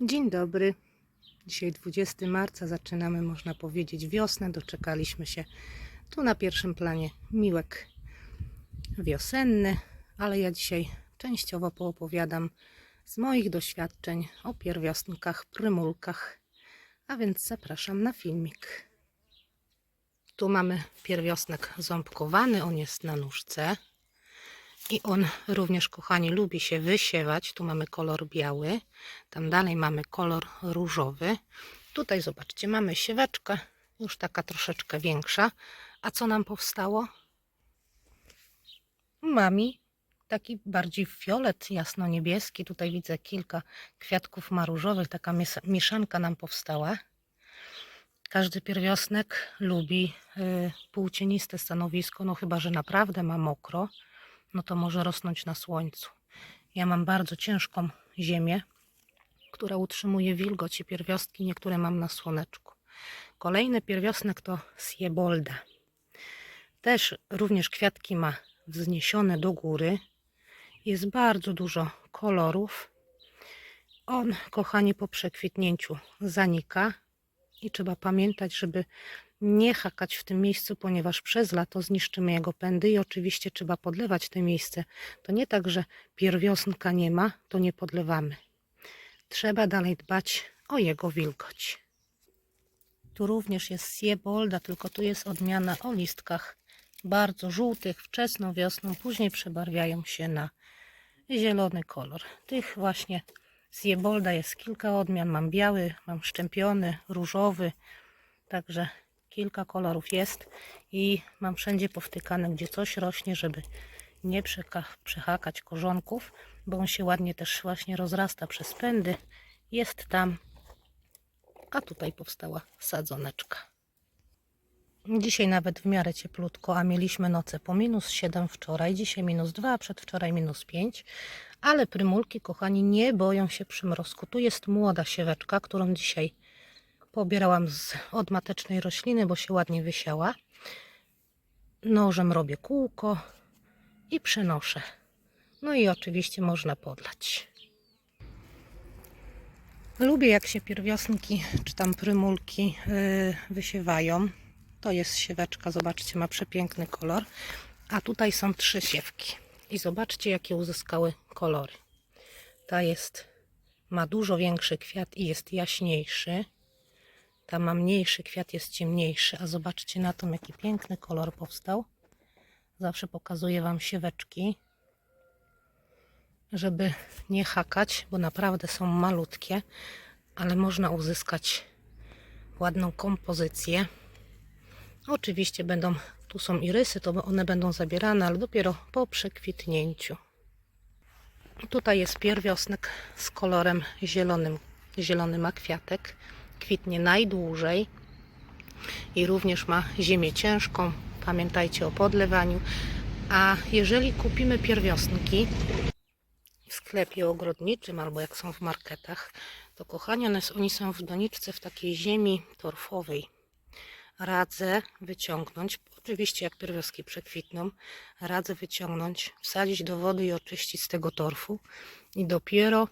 Dzień dobry. Dzisiaj 20 marca, zaczynamy, można powiedzieć, wiosnę. Doczekaliśmy się. Tu na pierwszym planie miłek wiosenny, ale ja dzisiaj częściowo poopowiadam z moich doświadczeń o pierwiosnkach, prymulkach. A więc zapraszam na filmik. Tu mamy pierwiosnek ząbkowany, on jest na nóżce. I on również, kochani, lubi się wysiewać. Tu mamy kolor biały, tam dalej mamy kolor różowy. Tutaj zobaczcie, mamy sieweczkę, już taka troszeczkę większa. A co nam powstało? Mami, taki bardziej fiolet jasno-niebieski. Tutaj widzę kilka kwiatków maróżowych, taka mieszanka nam powstała. Każdy pierwiosnek lubi y, półcieniste stanowisko, no chyba, że naprawdę ma mokro no to może rosnąć na słońcu. Ja mam bardzo ciężką ziemię, która utrzymuje wilgoć i pierwiostki, niektóre mam na słoneczku. Kolejny pierwiosnek to Siebolda. Też również kwiatki ma wzniesione do góry. Jest bardzo dużo kolorów. On, kochani, po przekwitnięciu zanika i trzeba pamiętać, żeby nie hakać w tym miejscu, ponieważ przez lato zniszczymy jego pędy i oczywiście trzeba podlewać te miejsce. To nie tak, że pierwiosnka nie ma, to nie podlewamy. Trzeba dalej dbać o jego wilgoć. Tu również jest siebolda, tylko tu jest odmiana o listkach bardzo żółtych, wczesną wiosną, później przebarwiają się na zielony kolor. Tych właśnie siebolda jest kilka odmian. Mam biały, mam szczępiony, różowy, także kilka kolorów jest i mam wszędzie powtykane, gdzie coś rośnie, żeby nie przehakać korzonków, bo on się ładnie też właśnie rozrasta przez pędy. Jest tam, a tutaj powstała sadzoneczka. Dzisiaj nawet w miarę cieplutko, a mieliśmy noce po minus 7 wczoraj, dzisiaj minus 2, a przedwczoraj minus 5. Ale prymulki, kochani, nie boją się przymrozku. Tu jest młoda sieweczka, którą dzisiaj pobierałam z odmatecznej rośliny, bo się ładnie wysiała. Nożem robię kółko i przenoszę. No i oczywiście można podlać. Lubię jak się pierwiosnki czy tam prymulki yy, wysiewają. To jest sieweczka, zobaczcie, ma przepiękny kolor. A tutaj są trzy siewki. I zobaczcie, jakie uzyskały kolory. Ta jest, ma dużo większy kwiat i jest jaśniejszy. Ta ma mniejszy kwiat, jest ciemniejszy. A zobaczcie na tym, jaki piękny kolor powstał. Zawsze pokazuję Wam sieweczki, żeby nie hakać, bo naprawdę są malutkie, ale można uzyskać ładną kompozycję. Oczywiście będą, tu są irysy, to one będą zabierane, ale dopiero po przekwitnięciu. Tutaj jest pierwiosnek z kolorem zielonym. Zielony ma kwiatek, kwitnie najdłużej i również ma ziemię ciężką. Pamiętajcie o podlewaniu. A jeżeli kupimy pierwiosnki w sklepie ogrodniczym albo jak są w marketach, to kochani, one, oni są w doniczce w takiej ziemi torfowej radzę wyciągnąć, oczywiście jak pierwiastki przekwitną, radzę wyciągnąć, wsadzić do wody i oczyścić z tego torfu i dopiero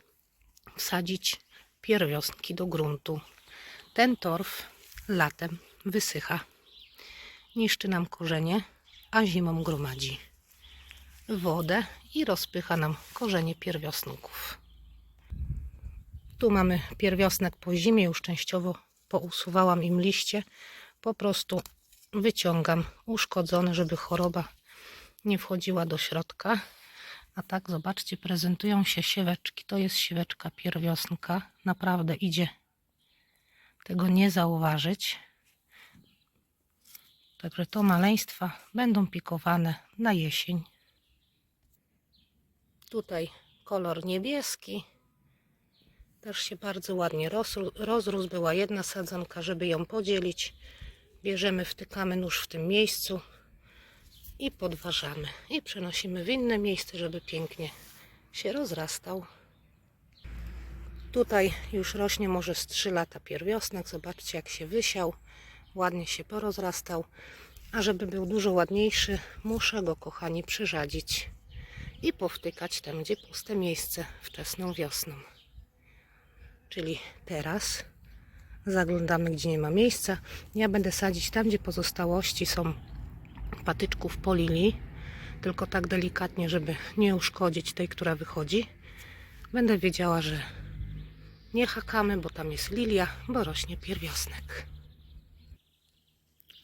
wsadzić pierwiostki do gruntu. Ten torf latem wysycha, niszczy nam korzenie, a zimą gromadzi wodę i rozpycha nam korzenie pierwiosnków. Tu mamy pierwiosnek po zimie, już częściowo pousuwałam im liście, po prostu wyciągam uszkodzone, żeby choroba nie wchodziła do środka. A tak, zobaczcie, prezentują się sieweczki. To jest sieweczka pierwiosnka. Naprawdę idzie tego nie zauważyć. Także to maleństwa będą pikowane na jesień. Tutaj kolor niebieski. Też się bardzo ładnie rozró- rozrósł. Była jedna sadzonka, żeby ją podzielić. Bierzemy, wtykamy nóż w tym miejscu i podważamy. I przenosimy w inne miejsce, żeby pięknie się rozrastał. Tutaj już rośnie może z 3 lata pierwiosnek. Zobaczcie jak się wysiał. Ładnie się porozrastał. A żeby był dużo ładniejszy, muszę go, kochani, przyrzadzić i powtykać tam, gdzie puste miejsce wczesną wiosną. czyli teraz. Zaglądamy, gdzie nie ma miejsca. Ja będę sadzić tam, gdzie pozostałości są patyczków polili, tylko tak delikatnie, żeby nie uszkodzić tej, która wychodzi. Będę wiedziała, że nie hakamy, bo tam jest lilia, bo rośnie pierwiosnek.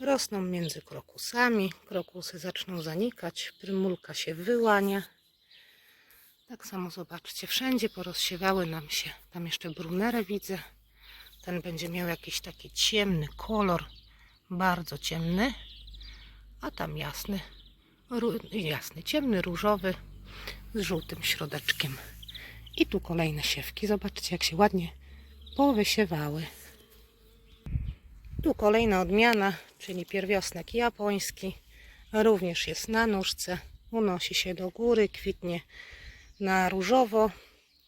Rosną między krokusami, krokusy zaczną zanikać, prymulka się wyłania. Tak samo zobaczcie, wszędzie porozsiewały nam się, tam jeszcze brunerę widzę. Ten będzie miał jakiś taki ciemny kolor, bardzo ciemny, a tam jasny, jasny, ciemny, różowy z żółtym środeczkiem. I tu kolejne siewki, zobaczcie jak się ładnie powysiewały. Tu kolejna odmiana, czyli pierwiosnek japoński. Również jest na nóżce, unosi się do góry, kwitnie na różowo.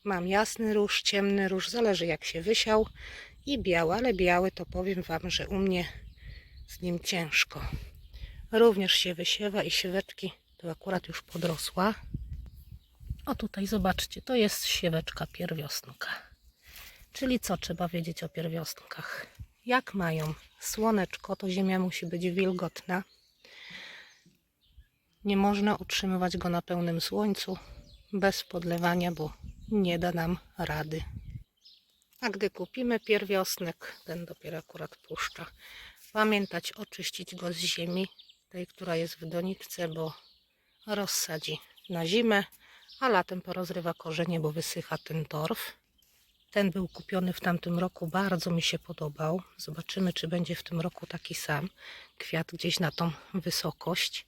Mam jasny róż, ciemny róż, zależy jak się wysiał. I biały, ale biały to powiem Wam, że u mnie z nim ciężko. Również się wysiewa i sieweczki to akurat już podrosła. O tutaj zobaczcie, to jest sieweczka pierwiosnka. Czyli co trzeba wiedzieć o pierwiosnkach? Jak mają słoneczko, to ziemia musi być wilgotna. Nie można utrzymywać go na pełnym słońcu bez podlewania, bo nie da nam rady. A gdy kupimy pierwiosnek, ten dopiero akurat puszcza. Pamiętać oczyścić go z ziemi, tej, która jest w doniczce, bo rozsadzi na zimę, a latem porozrywa korzenie, bo wysycha ten torf. Ten był kupiony w tamtym roku, bardzo mi się podobał. Zobaczymy, czy będzie w tym roku taki sam. Kwiat gdzieś na tą wysokość.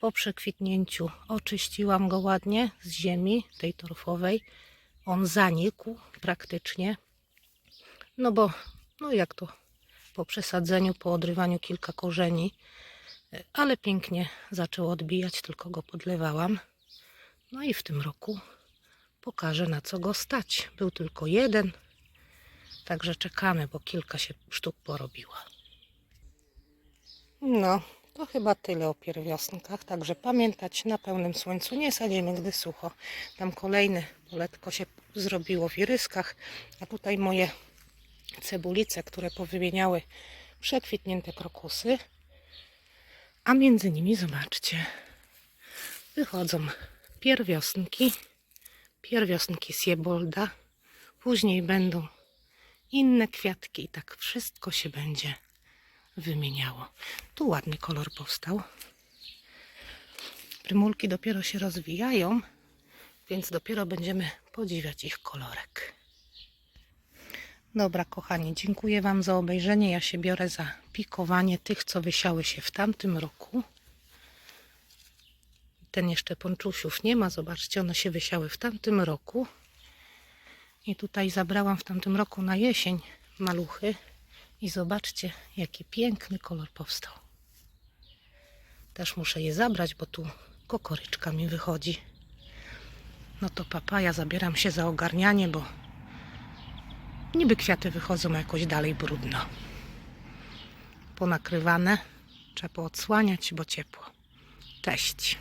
Po przekwitnięciu oczyściłam go ładnie z ziemi, tej torfowej. On zanikł praktycznie. No bo, no jak to po przesadzeniu, po odrywaniu kilka korzeni, e, ale pięknie zaczął odbijać, tylko go podlewałam. No i w tym roku pokażę na co go stać. Był tylko jeden, także czekamy, bo kilka się sztuk porobiła. No, to chyba tyle o pierwiosnkach, także pamiętać na pełnym słońcu nie sadzimy, gdy sucho. Tam kolejne poletko się zrobiło w iryskach, a tutaj moje cebulice, które powymieniały przekwitnięte krokusy, a między nimi zobaczcie, wychodzą pierwiosnki, pierwiosnki Siebolda, później będą inne kwiatki i tak wszystko się będzie wymieniało. Tu ładny kolor powstał. Prymulki dopiero się rozwijają, więc dopiero będziemy podziwiać ich kolorek. Dobra, kochani, dziękuję Wam za obejrzenie. Ja się biorę za pikowanie tych, co wysiały się w tamtym roku. Ten jeszcze ponczusiów nie ma. Zobaczcie, one się wysiały w tamtym roku. I tutaj zabrałam w tamtym roku na jesień maluchy. I zobaczcie, jaki piękny kolor powstał. Też muszę je zabrać, bo tu kokoryczka mi wychodzi. No to papaja, zabieram się za ogarnianie, bo niby kwiaty wychodzą jakoś dalej brudno. Ponakrywane, trzeba poodsłaniać, bo ciepło. Cześć.